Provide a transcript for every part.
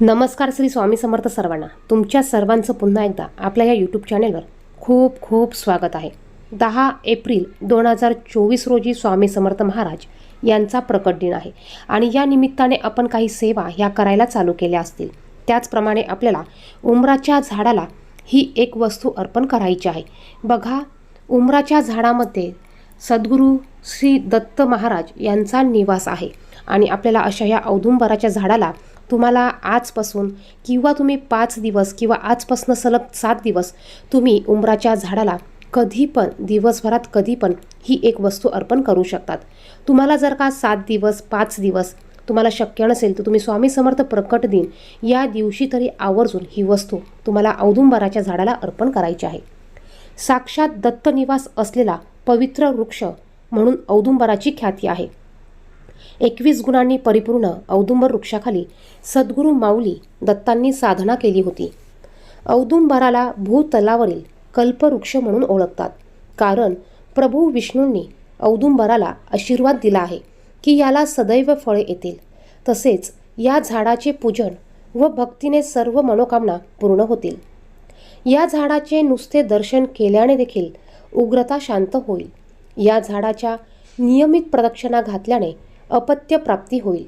नमस्कार श्री स्वामी समर्थ सर्वांना. तुमच्या सर्वांचं पुन्हा एकदा आपल्या या यूट्यूब चॅनेलवर खूप खूप स्वागत आहे. दहा एप्रिल दोन हजार चोवीस रोजी स्वामी समर्थ महाराज यांचा प्रकट दिन आहे आणि या निमित्ताने आपण काही सेवा ह्या करायला चालू केल्या असतील. त्याचप्रमाणे आपल्याला उमराच्या झाडाला ही एक वस्तू अर्पण करायची आहे. बघा उमराच्या झाडामध्ये सद्गुरू श्री दत्त महाराज यांचा निवास आहे. आणि आपल्याला अशा या औदुंबराच्या झाडाला तुम्हाला आजपासून किंवा तुम्ही पाच दिवस किंवा आजपासून सलग सात दिवस तुम्ही उंबराच्या झाडाला कधी पण दिवसभरात कधी पण ही एक वस्तू अर्पण करू शकतात. तुम्हाला जर का सात दिवस पाच दिवस तुम्हाला शक्य नसेल तर तुम्ही स्वामी समर्थ प्रकट दिन या दिवशी तरी आवर्जून ही वस्तू तुम्हाला औदुंबराच्या झाडाला अर्पण करायची आहे. साक्षात दत्त निवास असलेला पवित्र वृक्ष म्हणून औदुंबराची ख्याती आहे. एकवीस गुणांनी परिपूर्ण औदुंबर वृक्षाखाली सद्गुरू माऊली दत्तांनी साधना केली होती. औदुंबराला भूतलावरील कल्पवृक्ष म्हणून ओळखतात. कारण प्रभू विष्णूंनी औदुंबराला आशीर्वाद दिला आहे की याला सदैव फळे येतील. तसेच या झाडाचे पूजन व भक्तीने सर्व मनोकामना पूर्ण होतील. या झाडाचे नुसते दर्शन केल्याने देखील उग्रता शांत होईल. या झाडाच्या नियमित प्रदक्षिणा घातल्याने अपत्य प्राप्ती होईल.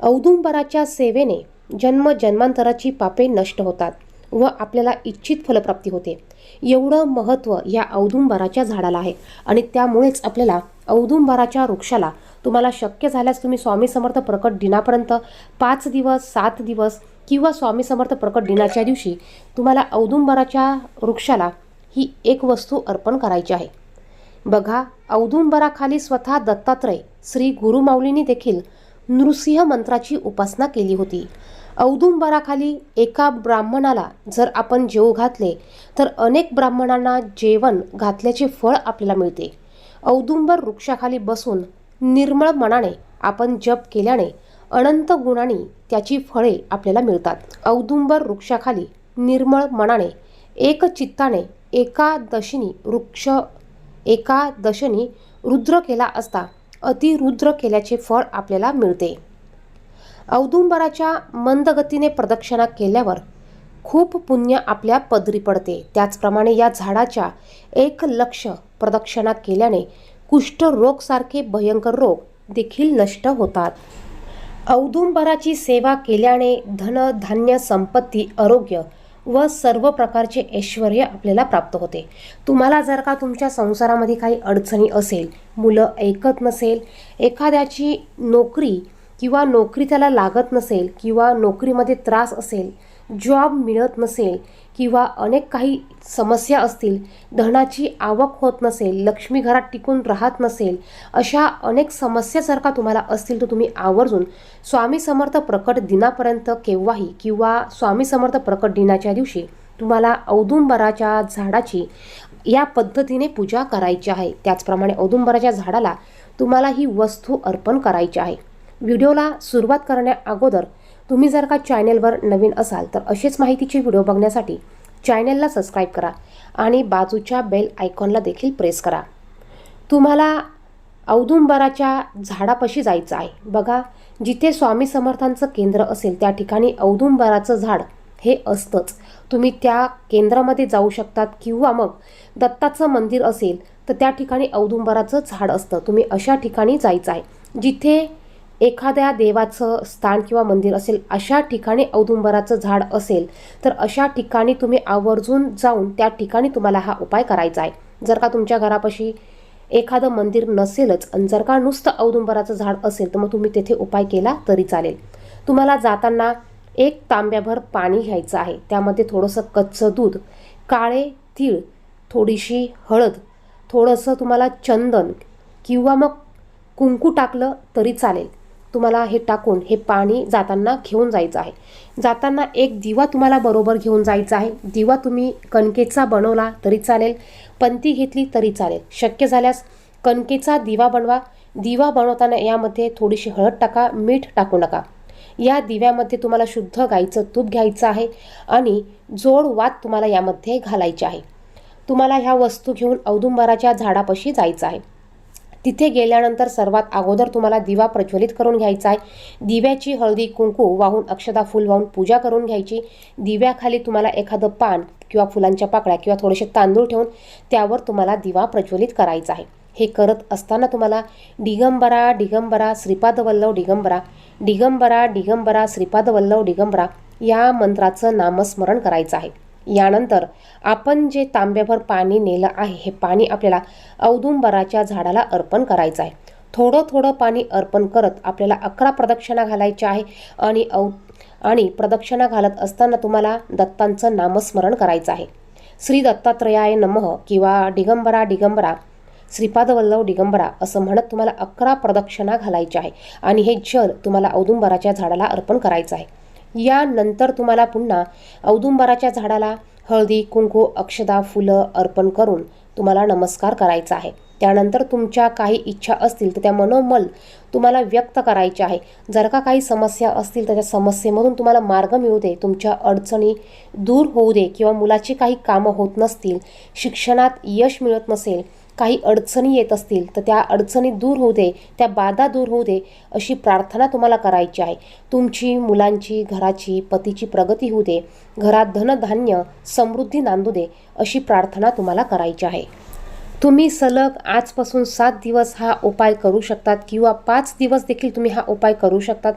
औदुंबराच्या सेवेने जन्म जन्मांतराची पापे नष्ट होतात व आपल्याला इच्छित फलप्राप्ती होते. एवढं महत्त्व या औदुंबराच्या झाडाला आहे आणि त्यामुळेच आपल्याला औदुंबराच्या वृक्षाला तुम्हाला शक्य झाल्यास तुम्ही स्वामी समर्थ प्रकट दिनापर्यंत पाच दिवस सात दिवस किंवा स्वामी समर्थ प्रकट दिनाच्या दिवशी तुम्हाला औदुंबराच्या वृक्षाला ही एक वस्तू अर्पण करायची आहे. बघा औदुंबराखाली स्वतः दत्तात्रय श्री गुरुमाऊलींनी देखील नृसिंह मंत्राची उपासना केली होती. औदुंबराखाली एका ब्राह्मणाला जर आपण जेव घातले तर अनेक ब्राह्मणांना जेवण घातल्याचे फळ आपल्याला मिळते. औदुंबर वृक्षाखाली बसून निर्मळ मनाने आपण जप केल्याने अनंत गुणांनी त्याची फळे आपल्याला मिळतात. औदुंबर वृक्षाखाली निर्मळ मनाने एक चित्ताने एकादशनी वृक्ष एकादशनी रुद्र केला असता अतिरुद्र केल्याचे फळ आपल्याला मिळते. औदुंबराच्या मंदगतीने प्रदक्षिणा केल्यावर खूप पुण्य आपल्या पदरी पडते. त्याचप्रमाणे या झाडाच्या एक लक्ष प्रदक्षिणा केल्याने कुष्ठरोगसारखे भयंकर रोग देखील नष्ट होतात. औदुंबराची सेवा केल्याने धन धान्य संपत्ती आरोग्य व सर्व प्रकारचे ऐश्वर आपल्याला प्राप्त होते. तुम्हाला जर का तुमच्या संसारामध्ये काही अडचणी असेल मुलं ऐकत नसेल एखाद्याची नोकरी किंवा नोकरी त्याला लागत नसेल किंवा नोकरीमध्ये त्रास असेल जॉब मिळत नसेल किंवा अनेक काही समस्या असतील धनाची आवक होत नसेल लक्ष्मी घरात टिकून राहत नसेल अशा अनेक समस्या जर का तुम्हाला असतील तर तुम्ही आवर्जून स्वामी समर्थ प्रकट दिनापर्यंत केव्हाही किंवा स्वामी समर्थ प्रकट दिनाच्या दिवशी तुम्हाला औदुंबराच्या झाडाची या पद्धतीने पूजा करायची आहे. त्याचप्रमाणे औदुंबराच्या झाडाला तुम्हाला ही वस्तू अर्पण करायची आहे. व्हिडिओला सुरुवात करण्या अगोदर तुम्ही जर का चॅनेलवर नवीन असाल तर असेच माहितीचे व्हिडिओ बघण्यासाठी चॅनेलला सबस्क्राईब करा आणि बाजूच्या बेल आयकॉनला देखील प्रेस करा. तुम्हाला औदुंबराच्या झाडापाशी जायचं आहे. बघा जिथे स्वामी समर्थांचं केंद्र असेल त्या ठिकाणी औदुंबराचं झाड हे असतंच. तुम्ही त्या केंद्रामध्ये जाऊ शकतात किंवा मग दत्ताचं मंदिर असेल तर त्या ठिकाणी औदुंबराचं झाड असतं. तुम्ही अशा ठिकाणी जायचं आहे. जिथे एखाद्या देवाचं स्थान किंवा मंदिर असेल अशा ठिकाणी औदुंबराचं झाड असेल तर अशा ठिकाणी तुम्ही आवर्जून जाऊन त्या ठिकाणी तुम्हाला हा उपाय करायचा आहे. जर का तुमच्या घरापाशी एखादं मंदिर नसेलच आणि जर का नुसतं औदुंबराचं झाड असेल तर मग तुम्ही तेथे उपाय केला तरी चालेल. तुम्हाला जाताना एक तांब्याभर पाणी घ्यायचं आहे. त्यामध्ये थोडंसं कच्चं दूध काळे तीळ थोडीशी हळद थोडंसं तुम्हाला चंदन किंवा मग कुंकू टाकलं तरी चालेल. तुम्हाला हे टाकून हे पाणी जाताना घेऊन जायचं आहे. जाताना एक दिवा तुम्हाला बरोबर घेऊन जायचा आहे. दिवा तुम्ही कणकेचा बनवला तरी चालेल पंती घेतली तरी चालेल. शक्य झाल्यास कणकेचा दिवा बनवा. दिवा बनवताना यामध्ये थोडीशी हळद टाका मीठ टाकू नका. या दिव्यामध्ये तुम्हाला शुद्ध गाईचं तूप घ्यायचं आहे आणि जोड वात तुम्हाला यामध्ये घालायचे आहे. तुम्हाला ह्या वस्तू घेऊन औदुंबराच्या झाडापाशी जायचं आहे. तिथे गेल्यानंतर सर्वात अगोदर तुम्हाला दिवा प्रज्वलित करून घ्यायचा आहे. दिव्याची हळदी कुंकू वाहून अक्षदा फुल वाहून पूजा करून घ्यायची. दिव्याखाली तुम्हाला एखादं पान किंवा फुलांच्या पाकळ्या किंवा थोडेसे तांदूळ ठेवून त्यावर तुम्हाला दिवा प्रज्वलित करायचा आहे. हे करत असताना तुम्हाला डिगंबरा डिगंबरा श्रीपाद वल्लव डिगंबरा डिगंबरा श्रीपादवल्लव श्रीपाद वल्लव या मंत्राचं नामस्मरण करायचं आहे. यानंतर आपण जे तांब्याभर पाणी नेलं आहे हे पाणी आपल्याला औदुंबराच्या झाडाला अर्पण करायचं आहे. थोडं थोडं पाणी अर्पण करत आपल्याला अकरा प्रदक्षिणा घालायच्या आहे आणि औ आणि प्रदक्षिणा घालत असताना तुम्हाला दत्तांचं नामस्मरण करायचं आहे. श्री दत्तात्रयाय नमः किंवा दिगंबरा दिगंबरा श्रीपादवल्लव दिगंबरा असं म्हणत तुम्हाला अकरा प्रदक्षिणा घालायच्या आहे आणि हे जल तुम्हाला औदुंबराच्या झाडाला अर्पण करायचं आहे. यानंतर तुम्हाला पुन्हा औदुंबराच्या झाडाला हळदी कुंकू अक्षदा फुलं अर्पण करून तुम्हाला नमस्कार करायचा आहे. त्यानंतर तुमच्या काही इच्छा असतील तर त्या मनोमल तुम्हाला व्यक्त करायच्या आहे. जर का काही समस्या असतील तर त्या समस्येमधून तुम्हाला मार्ग मिळू दे तुमच्या अडचणी दूर होऊ दे किंवा मुलाची काही कामं होत नसतील शिक्षणात यश मिळत नसेल काही अडचणी येत असतील तर त्या अडचणी दूर होऊ दे त्या बाधा दूर होऊ दे अशी प्रार्थना तुम्हाला करायची आहे. तुमची मुलांची घराची पतीची प्रगती होऊ दे. घरात धनधान्य समृद्धी नांदू दे अशी प्रार्थना तुम्हाला करायची आहे. तुम्ही सलग आजपासून सात दिवस हा उपाय करू शकतात किंवा पाच दिवस देखील तुम्ही हा उपाय करू शकतात.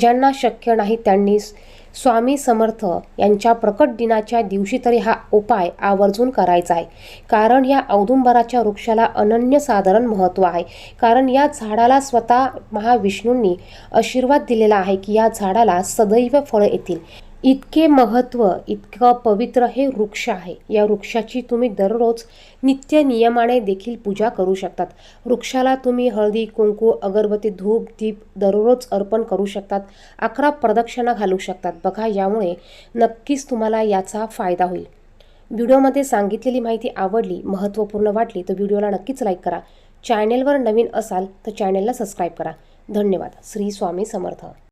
ज्यांना शक्य नाही त्यांनी स्वामी समर्थ यांच्या प्रकट दिनाच्या दिवशी तरी हा उपाय आवर्जून करायचा आहे. कारण या औदुंबराच्या वृक्षाला अनन्यसाधारण महत्त्व आहे. कारण या झाडाला स्वतः महाविष्णूंनी आशीर्वाद दिलेला आहे की या झाडाला सदैव फळं येतील. इतके महत्त्व इतकं पवित्र हे वृक्ष आहे. या वृक्षाची तुम्ही दररोज नित्य नियमाने देखील पूजा करू शकतात. वृक्षाला तुम्ही हळदी कुंकू अगरबत्ती धूप दीप दररोज अर्पण करू शकतात. अकरा प्रदक्षिणा घालू शकतात. बघा यामुळे नक्कीच तुम्हाला याचा फायदा होईल. व्हिडिओमध्ये सांगितलेली माहिती आवडली महत्त्वपूर्ण वाटली तर व्हिडिओला नक्कीच लाईक करा. चॅनेलवर नवीन असाल तर चॅनेलला सबस्क्राईब करा. धन्यवाद. श्री स्वामी समर्थ.